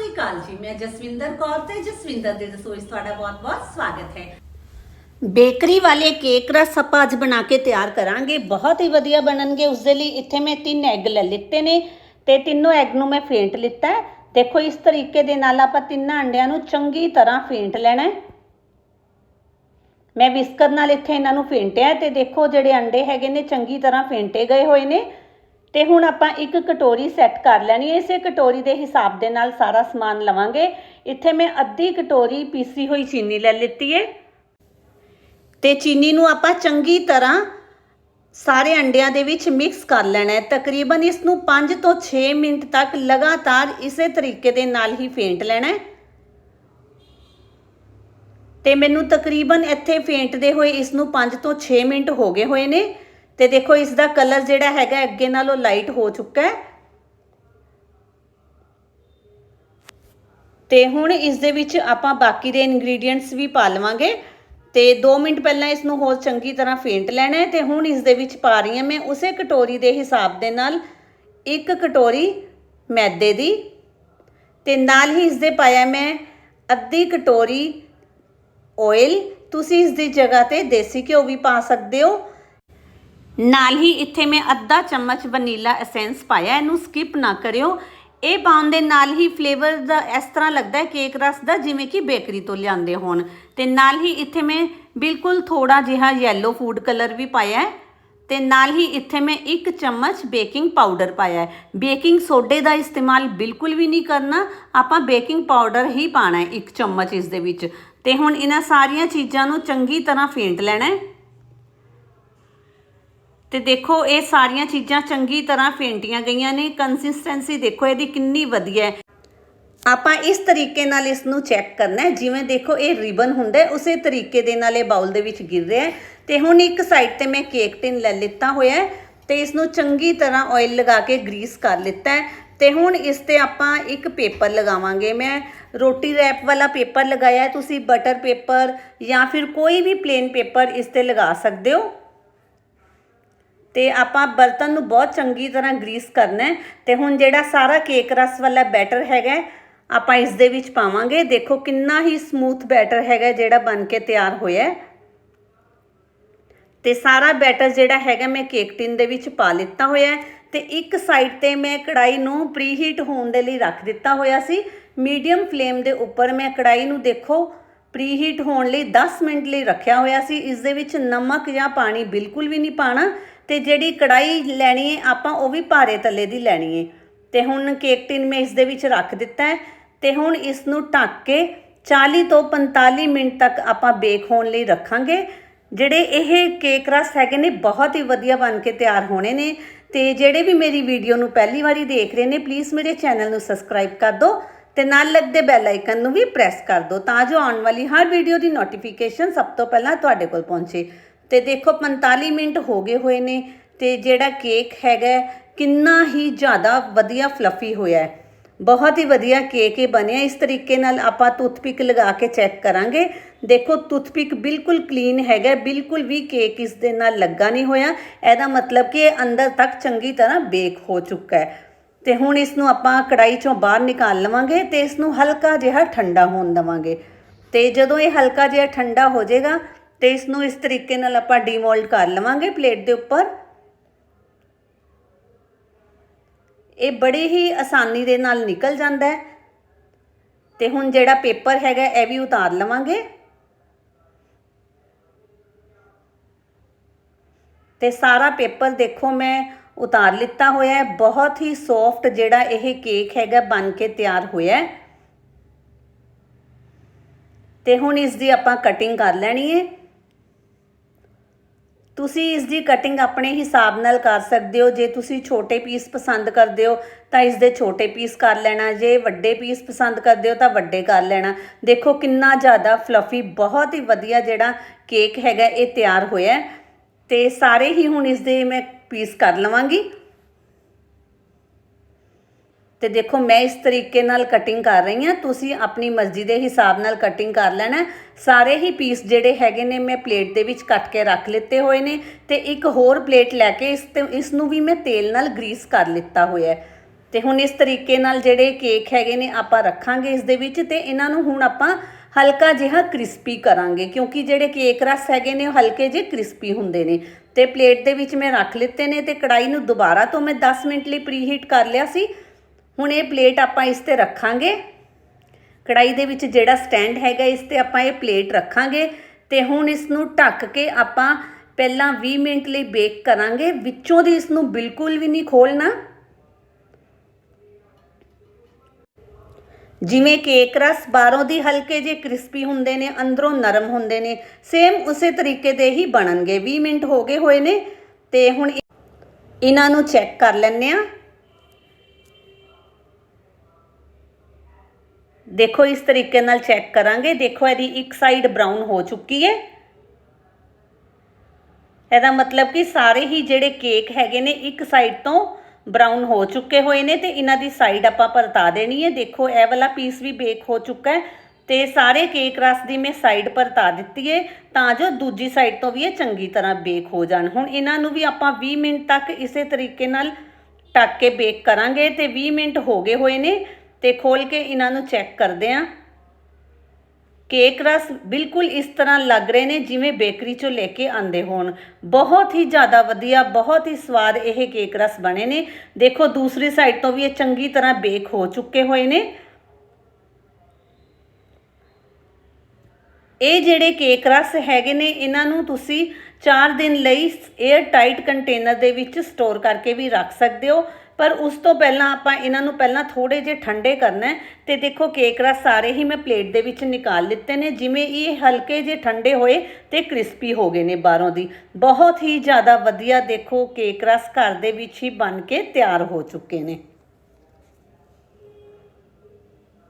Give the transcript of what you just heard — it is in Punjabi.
ਸ੍ਰੀ ਅਕਾਲ ਜੀ। ਮੈਂ ਜਸਵਿੰਦਰ ਕੌਰ ਤੇ ਜਸਵਿੰਦਰ ਦੇ ਰਸੋਈ 'ਚ ਤੁਹਾਡਾ ਬਹੁਤ-ਬਹੁਤ ਸਵਾਗਤ ਹੈ। ਬੇਕਰੀ ਵਾਲੇ ਕੇਕ ਰਸ ਆਪਾਂ ਅੱਜ ਬਣਾ ਕੇ ਤਿਆਰ ਕਰਾਂਗੇ। ਬਹੁਤ ਹੀ ਵਧੀਆ ਬਣਨਗੇ। ਉਸ ਦੇ ਲਈ ਇੱਥੇ ਮੈਂ ਤਿੰਨ ਐਗ ਲੈ ਲਿੱਤੇ ਨੇ ਤੇ ਤਿੰਨੋਂ ਐਗ ਨੂੰ ਮੈਂ ਫੇਂਟ ਲਿੱਤਾ ਹੈ। ਦੇਖੋ, ਇਸ ਤਰੀਕੇ ਦੇ ਨਾਲ ਆਪਾਂ ਤਿੰਨਾਂ ਅੰਡਿਆਂ ਨੂੰ ਚੰਗੀ ਤਰ੍ਹਾਂ ਫੇਂਟ ਲੈਣਾ ਹੈ। ਮੈਂ ਵਿਸਕਰ ਨਾਲ ਇੱਥੇ ਇਹਨਾਂ ਨੂੰ ਫੇਂਟਿਆ ਹੈ ਤੇ ਦੇਖੋ, ਜਿਹੜੇ ਅੰਡੇ ਹੈਗੇ ਨੇ ਚੰਗੀ ਤਰ੍ਹਾਂ ਫੇਂਟੇ ਗਏ ਹੋਏ ਨੇ। ਤੇ ਹੁਣ ਆਪਾਂ ਇੱਕ ਕਟੋਰੀ ਸੈੱਟ ਕਰ ਲੈਣੀ ਹੈ। ਇਸੇ ਕਟੋਰੀ ਦੇ ਹਿਸਾਬ ਦੇ ਨਾਲ ਸਾਰਾ ਸਮਾਨ ਲਵਾਂਗੇ। ਇੱਥੇ ਮੈਂ ਅੱਧੀ ਕਟੋਰੀ ਪੀਸੀ ਹੋਈ ਚੀਨੀ ਲੈ ਲਿੱਤੀ ਹੈ। ਤੇ ਚੀਨੀ ਨੂੰ ਆਪਾਂ ਚੰਗੀ ਤਰ੍ਹਾਂ ਸਾਰੇ ਅੰਡਿਆਂ ਦੇ ਵਿੱਚ ਮਿਕਸ ਕਰ ਲੈਣਾ ਹੈ। ਤਕਰੀਬਨ ਇਸ ਨੂੰ 5 ਤੋਂ 6 ਮਿੰਟ ਤੱਕ ਲਗਾਤਾਰ ਇਸੇ ਤਰੀਕੇ ਦੇ ਨਾਲ ਹੀ ਫੇਂਟ ਲੈਣਾ ਹੈ। ਤੇ ਮੈਨੂੰ ਤਕਰੀਬਨ ਇੱਥੇ ਫੇਂਟਦੇ ਹੋਏ ਇਸ ਨੂੰ 5 ਤੋਂ 6 ਮਿੰਟ ਹੋ ਗਏ ਹੋਏ ਨੇ। ਤੇ ਦੇਖੋ ਇਸ ਦਾ ਕਲਰ ਜਿਹੜਾ ਹੈਗਾ ਅੱਗੇ ਨਾਲੋਂ ਲਾਈਟ ਹੋ ਚੁੱਕਾ ਹੈ। ਤੇ ਹੁਣ ਇਸ ਦੇ ਵਿੱਚ ਆਪਾਂ ਬਾਕੀ ਦੇ ਇਨਗਰੀਡੀਅੰਟਸ ਵੀ ਪਾ ਲਵਾਂਗੇ। ਤੇ 2 ਮਿੰਟ ਪਹਿਲਾਂ ਇਸ ਨੂੰ ਹੋਰ ਚੰਗੀ ਤਰ੍ਹਾਂ ਫੇਂਟ ਲੈਣਾ ਹੈ ਤੇ ਹੁਣ ਇਸ ਦੇ ਵਿੱਚ ਪਾ ਰਹੀ ਹਾਂ ਮੈਂ ਉਸੇ ਕਟੋਰੀ ਦੇ ਹਿਸਾਬ ਦੇ ਨਾਲ ਇੱਕ ਕਟੋਰੀ ਮੈਦੇ ਦੀ। ਤੇ ਨਾਲ ਹੀ ਇਸ ਦੇ ਪਾਇਆ ਮੈਂ ਅੱਧੀ ਕਟੋਰੀ ਆਇਲ ਤੁਸੀਂ ਇਸ ਦੀ ਜਗ੍ਹਾ ਤੇ ਦੇਸੀ ਘਿਓ ਵੀ ਪਾ ਸਕਦੇ ਹੋ। ਨਾਲ ਹੀ ਇੱਥੇ ਮੈਂ ਅੱਧਾ ਚਮਚ ਵਨੀਲਾ ਐਸੈਂਸ ਪਾਇਆ, ਇਹਨੂੰ ਸਕਿਪ ਨਾ ਕਰਿਓ। ਇਹ ਪਾਉਣ ਦੇ ਨਾਲ ਹੀ ਫਲੇਵਰ ਦਾ ਇਸ ਤਰ੍ਹਾਂ ਲੱਗਦਾ ਹੈ ਕੇਕ ਰਸ ਦਾ, ਜਿਵੇਂ ਕਿ ਬੇਕਰੀ ਤੋਂ ਲਿਆਂਦੇ ਹੋਣ। ਤੇ ਨਾਲ ਹੀ ਇੱਥੇ ਮੈਂ ਬਿਲਕੁਲ ਥੋੜਾ ਜਿਹਾ ਯੈਲੋ ਫੂਡ ਕਲਰ ਵੀ ਪਾਇਆ ਹੈ। ਤੇ ਨਾਲ ਹੀ ਇੱਥੇ ਮੈਂ ਇੱਕ ਚਮਚ ਬੇਕਿੰਗ ਪਾਊਡਰ ਪਾਇਆ ਹੈ। ਬੇਕਿੰਗ ਸੋਡੇ ਦਾ ਇਸਤੇਮਾਲ ਬਿਲਕੁਲ ਵੀ ਨਹੀਂ ਕਰਨਾ, ਆਪਾਂ ਬੇਕਿੰਗ ਪਾਊਡਰ ਹੀ ਪਾਣਾ ਹੈ ਇੱਕ ਚਮਚ ਇਸ ਦੇ ਵਿੱਚ। ਤੇ ਹੁਣ ਇਹਨਾਂ ਸਾਰੀਆਂ ਚੀਜ਼ਾਂ ਨੂੰ ਚੰਗੀ ਤਰ੍ਹਾਂ ਫੇਂਟ ਲੈਣਾ ਹੈ। ਤੇ ਦੇਖੋ, ਇਹ ਸਾਰੀਆਂ ਚੀਜ਼ਾਂ ਚੰਗੀ ਤਰ੍ਹਾਂ ਫੇਂਟੀਆਂ ਗਈਆਂ ਨੇ। ਕੰਸਿਸਟੈਂਸੀ ਦੇਖੋ, ਇਹਦੀ ਕਿੰਨੀ ਵਧੀਆ ਹੈ। ਆਪਾਂ ਇਸ ਤਰੀਕੇ ਨਾਲ ਇਸ ਨੂੰ ਚੈੱਕ ਕਰਨਾ ਹੈ। ਜਿਵੇਂ ਦੇਖੋ, ਇਹ ਰਿਬਨ ਹੁੰਦਾ ਉਸੇ ਤਰੀਕੇ ਦੇ ਨਾਲ ਇਹ ਬਾਉਲ ਦੇ ਵਿੱਚ ਗਿਰ ਰਿਹਾ ਹੈ। ਤੇ ਹੁਣ ਇੱਕ ਸਾਈਡ ਤੇ ਮੈਂ ਕੇਕ ਟਿਨ ਲੈ ਲਿੱਤਾ ਹੋਇਆ ਹੈ ਤੇ ਇਸ ਨੂੰ ਚੰਗੀ ਤਰ੍ਹਾਂ ਆਇਲ ਲਗਾ ਕੇ ਗਰੀਸ ਕਰ ਲਿੱਤਾ ਹੈ। ਤੇ ਹੁਣ ਇਸ ਤੇ ਆਪਾਂ ਇੱਕ ਪੇਪਰ ਲਗਾਵਾਂਗੇ। ਮੈਂ ਰੋਟੀ ਰੈਪ ਵਾਲਾ ਪੇਪਰ ਲਗਾਇਆ ਤੁਸੀਂ ਬਟਰ ਪੇਪਰ ਜਾਂ ਫਿਰ ਕੋਈ ਵੀ ਪਲੇਨ ਪੇਪਰ ਇਸ ਤੇ ਲਗਾ ਸਕਦੇ ਹੋ। ਤੇ ਆਪਾਂ ਬਰਤਨ ਨੂੰ ਬਹੁਤ ਚੰਗੀ ਤਰ੍ਹਾਂ ਗਰੀਸ ਕਰਨਾ ਹੈ ਤੇ ਹੁਣ ਜਿਹੜਾ ਸਾਰਾ ਕੇਕ ਰਸ ਵਾਲਾ ਬੈਟਰ ਹੈਗਾ ਆਪਾਂ ਇਸ ਦੇ ਵਿੱਚ ਪਾਵਾਂਗੇ। ਦੇਖੋ ਕਿੰਨਾ ਹੀ ਸਮੂਥ ਬੈਟਰ ਹੈਗਾ ਜਿਹੜਾ ਬਣ ਕੇ ਤਿਆਰ ਹੋਇਆ ਹੈ। ਤੇ ਸਾਰਾ ਬੈਟਰ ਜਿਹੜਾ ਹੈਗਾ ਮੈਂ ਕੇਕ ਟਿਨ ਦੇ ਵਿੱਚ ਪਾ ਲਿੱਤਾ ਹੋਇਆ ਹੈ ਤੇ ਇੱਕ ਸਾਈਡ ਤੇ ਮੈਂ ਕੜਾਈ ਨੂੰ ਪ੍ਰੀਹੀਟ ਹੋਣ ਦੇ ਲਈ ਰੱਖ ਦਿੱਤਾ ਹੋਇਆ ਸੀ। ਮੀਡੀਅਮ ਫਲੇਮ ਦੇ ਉੱਪਰ ਮੈਂ ਕੜਾਈ ਨੂੰ ਦੇਖੋ ਪ੍ਰੀਹੀਟ ਹੋਣ ਲਈ 10 ਮਿੰਟ ਲਈ ਰੱਖਿਆ ਹੋਇਆ ਸੀ। ਇਸ ਦੇ ਵਿੱਚ ਨਮਕ ਜਾਂ ਪਾਣੀ ਬਿਲਕੁਲ ਵੀ ਨਹੀਂ ਪਾਣਾ। ਤੇ ਜਿਹੜੀ ਕੜਾਈ ਲੈਣੀ ਹੈ ਆਪਾਂ ਉਹ ਵੀ ਭਾਰੇ ਤਲੇ ਦੀ ਲੈਣੀ ਹੈ ਤੇ ਹੁਣ ਕੇਕ ਟਿਨ ਮੈਂ ਇਸ ਦੇ ਵਿੱਚ ਰੱਖ ਦਿੱਤਾ ਹੈ ਤੇ ਹੁਣ ਇਸ ਨੂੰ ਢੱਕ ਕੇ 40 ਤੋਂ 45 ਮਿੰਟ ਤੱਕ ਆਪਾਂ ਬੇਕ ਹੋਣ ਲਈ ਰੱਖਾਂਗੇ। ਜਿਹੜੇ ਇਹ ਕੇਕ ਰਸ ਹੈਗੇ ਨੇ, ਬਹੁਤ ਹੀ ਵਧੀਆ ਬਣ ਕੇ ਤਿਆਰ ਹੋਣੇ ਨੇ। ਤੇ ਜਿਹੜੇ ਵੀ ਮੇਰੀ ਵੀਡੀਓ ਨੂੰ ਪਹਿਲੀ ਵਾਰੀ ਦੇਖ ਰਹੇ ਨੇ ਪਲੀਜ਼ ਮੇਰੇ ਚੈਨਲ ਨੂੰ ਸਬਸਕ੍ਰਾਈਬ ਕਰ ਦਿਓ ਤੇ ਨਾਲ ਲੱਗਦੇ ਬੈਲ ਆਈਕਨ ਨੂੰ ਵੀ ਪ੍ਰੈਸ ਕਰ ਦਿਓ ਤਾਂ ਜੋ ਆਉਣ ਵਾਲੀ ਹਰ ਵੀਡੀਓ ਦੀ ਨੋਟੀਫਿਕੇਸ਼ਨ ਸਭ ਤੋਂ ਪਹਿਲਾਂ ਤੁਹਾਡੇ ਕੋਲ ਪਹੁੰਚੇ। ਤੇ ਦੇਖੋ 45 ਮਿੰਟ ਹੋ ਗਏ ਹੋਏ ਨੇ ਤੇ ਜਿਹੜਾ ਕੇਕ ਹੈਗਾ ਕਿੰਨਾ ਹੀ ਜ਼ਿਆਦਾ ਵਧੀਆ ਫਲਫੀ ਹੋਇਆ ਹੈ। ਬਹੁਤ ਹੀ ਵਧੀਆ ਕੇਕ ਇਹ ਬਣਿਆ। ਇਸ ਤਰੀਕੇ ਨਾਲ ਆਪਾਂ ਟੂਥਪਿਕ ਲਗਾ ਕੇ ਚੈੱਕ ਕਰਾਂਗੇ। ਦੇਖੋ ਟੂਥਪਿਕ ਬਿਲਕੁਲ ਕਲੀਨ ਹੈਗਾ, ਬਿਲਕੁਲ ਵੀ ਕੇਕ ਇਸ ਦੇ ਨਾਲ ਲੱਗਾ ਨਹੀਂ ਹੋਇਆ। ਇਹਦਾ ਮਤਲਬ ਕਿ ਇਹ ਅੰਦਰ ਤੱਕ ਚੰਗੀ ਤਰ੍ਹਾਂ ਬੇਕ ਹੋ ਚੁੱਕਾ ਹੈ। ਤੇ ਹੁਣ ਇਸ ਨੂੰ ਆਪਾਂ ਕੜਾਈ ਚੋਂ ਬਾਹਰ ਨਿਕਾਲ ਲਵਾਂਗੇ ਤੇ ਇਸ ਨੂੰ ਹਲਕਾ ਜਿਹਾ ਠੰਡਾ ਹੋਣ ਦਵਾਂਗੇ। ਤੇ ਜਦੋਂ ਇਹ ਹਲਕਾ ਜਿਹਾ ਠੰਡਾ ਹੋ ਜਾਏਗਾ ਤੇ ਇਸ ਨੂੰ ਇਸ ਤਰੀਕੇ ਨਾਲ ਆਪਾਂ ਡੀਮੋਲਡ ਕਰ ਲਵਾਂਗੇ ਪਲੇਟ ਦੇ ਉੱਪਰ। ਇਹ ਬੜੀ ਹੀ ਆਸਾਨੀ ਦੇ ਨਾਲ ਨਿਕਲ ਜਾਂਦਾ ਹੈ। ਤੇ ਹੁਣ ਜਿਹੜਾ ਪੇਪਰ ਹੈਗਾ, ਇਹ ਵੀ ਉਤਾਰ ਲਵਾਂਗੇ। ਤੇ ਸਾਰਾ ਪੇਪਰ ਦੇਖੋ, ਮੈਂ ਉਤਾਰ ਲਿੱਤਾ ਹੋਇਆ ਹੈ। ਬਹੁਤ ਹੀ ਸੌਫਟ ਜਿਹੜਾ ਇਹ ਕੇਕ ਹੈਗਾ, ਬਣ ਕੇ ਤਿਆਰ ਹੋਇਆ ਹੈ। ਤੇ ਹੁਣ ਇਸ ਦੀ ਆਪਾਂ ਕਟਿੰਗ ਕਰ ਲੈਣੀ ਹੈ। ਤੁਸੀਂ ਇਸ ਦੀ ਕਟਿੰਗ ਆਪਣੇ ਹਿਸਾਬ ਨਾਲ ਕਰ ਸਕਦੇ ਹੋ। ਜੇ ਤੁਸੀਂ ਛੋਟੇ ਪੀਸ ਪਸੰਦ ਕਰਦੇ ਹੋ, ਤਾਂ ਇਸ ਦੇ ਛੋਟੇ ਪੀਸ ਕਰ ਲੈਣਾ। ਜੇ ਵੱਡੇ ਪੀਸ ਪਸੰਦ ਕਰਦੇ ਹੋ, ਤਾਂ ਵੱਡੇ ਕਰ ਲੈਣਾ। ਦੇਖੋ ਕਿੰਨਾ ਜ਼ਿਆਦਾ ਫਲਫੀ ਬਹੁਤ ਹੀ ਵਧੀਆ ਜਿਹੜਾ ਕੇਕ ਹੈਗਾ, ਇਹ ਤਿਆਰ ਹੋਇਆ ਹੈ। ਤੇ ਸਾਰੇ ਹੀ ਹੁਣ ਇਸ ਦੇ ਮੈਂ ਪੀਸ ਕਰ ਲਵਾਂਗੀ। ਤੇ ਦੇਖੋ, ਮੈਂ ਇਸ ਤਰੀਕੇ ਨਾਲ ਕਟਿੰਗ ਕਰ ਰਹੀ ਹਾਂ। ਤੁਸੀਂ ਆਪਣੀ ਮਰਜ਼ੀ ਦੇ ਹਿਸਾਬ ਨਾਲ ਕਟਿੰਗ ਕਰ ਲੈਣਾ ਸਾਰੇ ਹੀ ਪੀਸ ਜਿਹੜੇ ਹੈਗੇ ਨੇ, ਮੈਂ ਪਲੇਟ ਦੇ ਵਿੱਚ ਕੱਟ ਕੇ ਰੱਖ ਲਿੱਤੇ ਹੋਏ ਨੇ ਤੇ ਇੱਕ ਹੋਰ ਪਲੇਟ ਲੈ ਕੇ ਇਸ ਤੇ, ਇਸ ਨੂੰ ਵੀ ਮੈਂ ਤੇਲ ਨਾਲ ਗਰੀਸ ਕਰ ਲਿੱਤਾ ਹੋਇਆ ਹੈ। ਤੇ ਹੁਣ ਇਸ ਤਰੀਕੇ ਨਾਲ ਜਿਹੜੇ ਕੇਕ ਹੈਗੇ ਨੇ, ਆਪਾਂ ਰੱਖਾਂਗੇ ਇਸ ਦੇ ਵਿੱਚ ਤੇ ਇਹਨਾਂ ਨੂੰ ਹੁਣ ਆਪਾਂ ਹਲਕਾ ਜਿਹਾ ਕ੍ਰਿਸਪੀ ਕਰਾਂਗੇ ਕਿਉਂਕਿ ਜਿਹੜੇ ਕੇਕ ਰਸ ਹੈਗੇ ਨੇ, ਉਹ ਹਲਕੇ ਜਿਹੇ ਕ੍ਰਿਸਪੀ ਹੁੰਦੇ ਨੇ। ਤੇ ਪਲੇਟ ਦੇ ਵਿੱਚ ਮੈਂ ਰੱਖ ਲਿੱਤੇ ਨੇ ਤੇ ਕੜਾਈ ਨੂੰ ਦੁਬਾਰਾ ਤੋਂ ਮੈਂ 10 ਮਿੰਟ ਲਈ ਪ੍ਰੀਹੀਟ ਕਰ ਲਿਆ ਸੀ। ਹੁਣ ਇਹ ਪਲੇਟ ਆਪਾਂ ਇਸ ਤੇ ਰੱਖਾਂਗੇ। ਕੜਾਈ ਦੇ ਵਿੱਚ ਜਿਹੜਾ ਸਟੈਂਡ ਹੈਗਾ, ਇਸ ਤੇ ਆਪਾਂ ਇਹ ਪਲੇਟ ਰੱਖਾਂਗੇ ਤੇ ਹੁਣ ਇਸ ਨੂੰ ਢੱਕ ਕੇ ਆਪਾਂ ਪਹਿਲਾਂ 20 ਮਿੰਟ ਲਈ ਬੇਕ ਕਰਾਂਗੇ। ਵਿੱਚੋਂ ਦੀ ਇਸ ਨੂੰ ਬਿਲਕੁਲ ਵੀ ਨਹੀਂ ਖੋਲਣਾ ਜਿਵੇਂ ਕੇਕ ਰਸ ਬਾਹਰੋਂ ਦੀ ਹਲਕੇ ਜਿਹੇ ਕ੍ਰਿਸਪੀ ਹੁੰਦੇ ਨੇ, ਅੰਦਰੋਂ ਨਰਮ ਹੁੰਦੇ ਨੇ, ਸੇਮ ਉਸੇ ਤਰੀਕੇ ਦੇ ਹੀ ਬਣਨਗੇ। 20 ਮਿੰਟ ਹੋ ਗਏ ਹੋਏ ਨੇ ਤੇ ਹੁਣ ਇਹਨਾਂ ਨੂੰ ਚੈੱਕ ਕਰ ਲੈਂਦੇ ਆ ਦੇਖੋ ਇਸ ਤਰੀਕੇ ਨਾਲ ਚੈੱਕ ਕਰਾਂਗੇ। ਦੇਖੋ ਇਹਦੀ ਇੱਕ ਸਾਈਡ ਬਰਾਊਨ ਹੋ ਚੁੱਕੀ ਹੈ। ਇਹਦਾ ਮਤਲਬ ਕਿ ਸਾਰੇ ਹੀ ਜਿਹੜੇ ਕੇਕ ਹੈਗੇ ਨੇ ਇੱਕ ਸਾਈਡ ਤੋਂ ਬਰਾਊਨ ਹੋ ਚੁੱਕੇ ਹੋਏ ਨੇ ਤੇ ਇਹਨਾਂ ਦੀ ਸਾਈਡ ਆਪਾਂ ਪਰਤਾ ਦੇਣੀ ਹੈ। ਦੇਖੋ ਇਹ ਵਾਲਾ ਪੀਸ ਵੀ ਬੇਕ ਹੋ ਚੁੱਕਾ ਹੈ ਤੇ ਸਾਰੇ ਕੇਕ ਰਸ ਦੀ ਮੈਂ ਸਾਈਡ ਪਰਤਾ ਦਿੱਤੀ ਹੈ ਤਾਂ ਜੋ ਦੂਜੀ ਸਾਈਡ ਤੋਂ ਵੀ ਇਹ ਚੰਗੀ ਤਰ੍ਹਾਂ ਬੇਕ ਹੋ ਜਾਣ। ਹੁਣ ਇਹਨਾਂ ਨੂੰ ਵੀ ਆਪਾਂ 20 ਮਿੰਟ ਤੱਕ ਇਸੇ ਤਰੀਕੇ ਨਾਲ ਢੱਕ ਕੇ ਬੇਕ ਕਰਾਂਗੇ ਤੇ 20 ਮਿੰਟ ਹੋ ਗਏ ਹੋਏ ਨੇ। ਤੇ ਖੋਲ ਕੇ ਇਹਨਾਂ ਨੂੰ ਚੈੱਕ ਕਰਦੇ ਆਂ ਕੇਕ ਰਸ ਬਿਲਕੁਲ ਇਸ ਤਰ੍ਹਾਂ ਲੱਗ ਰਹੇ ਨੇ ਜਿਵੇਂ ਬੇਕਰੀ ਚੋਂ ਲੈ ਕੇ ਆਂਦੇ ਹੋਣ। ਬਹੁਤ ਹੀ ਜ਼ਿਆਦਾ ਵਧੀਆ, ਬਹੁਤ ਹੀ ਸਵਾਦ ਇਹ ਕੇਕ ਰਸ ਬਣੇ ਨੇ। ਦੇਖੋ, ਦੂਸਰੀ ਸਾਈਡ ਤੋਂ ਵੀ ਇਹ ਚੰਗੀ ਤਰ੍ਹਾਂ ਬੇਕ ਹੋ ਚੁੱਕੇ ਹੋਏ ਨੇ। ਇਹ ਜਿਹੜੇ ਕੇਕ ਰਸ ਹੈਗੇ ਨੇ, ਇਹਨਾਂ ਨੂੰ ਤੁਸੀਂ 4 ਦਿਨ ਲਈ 에ਅਰ ਟਾਈਟ ਕੰਟੇਨਰ ਦੇ ਵਿੱਚ ਸਟੋਰ ਕਰਕੇ ਵੀ ਰੱਖ ਸਕਦੇ ਹੋ। ਪਰ ਉਸ ਤੋਂ ਪਹਿਲਾਂ ਆਪਾਂ ਇਹਨਾਂ ਨੂੰ ਪਹਿਲਾਂ ਥੋੜੇ ਜਿਹੇ ਠੰਡੇ ਕਰਨਾ ਹੈ ਤੇ ਦੇਖੋ ਕੇਕ ਰਸ ਸਾਰੇ ਹੀ ਮੈਂ ਪਲੇਟ ਦੇ ਵਿੱਚ ਨਿਕਾਲ ਲਿੱਤੇ ਨੇ, ਜਿਵੇਂ ਇਹ ਹਲਕੇ ਜਿਹੇ ਠੰਡੇ ਹੋਏ ਤੇ ਕ੍ਰਿਸਪੀ ਹੋ ਗਏ ਨੇ ਬਾਹਰੋਂ ਦੀ। ਬਹੁਤ ਹੀ ਜ਼ਿਆਦਾ ਵਧੀਆ ਦੇਖੋ ਕੇਕ ਰਸ ਘਰ ਦੇ ਵਿੱਚ ਹੀ ਬਣ ਕੇ ਤਿਆਰ ਹੋ ਚੁੱਕੇ ਨੇ।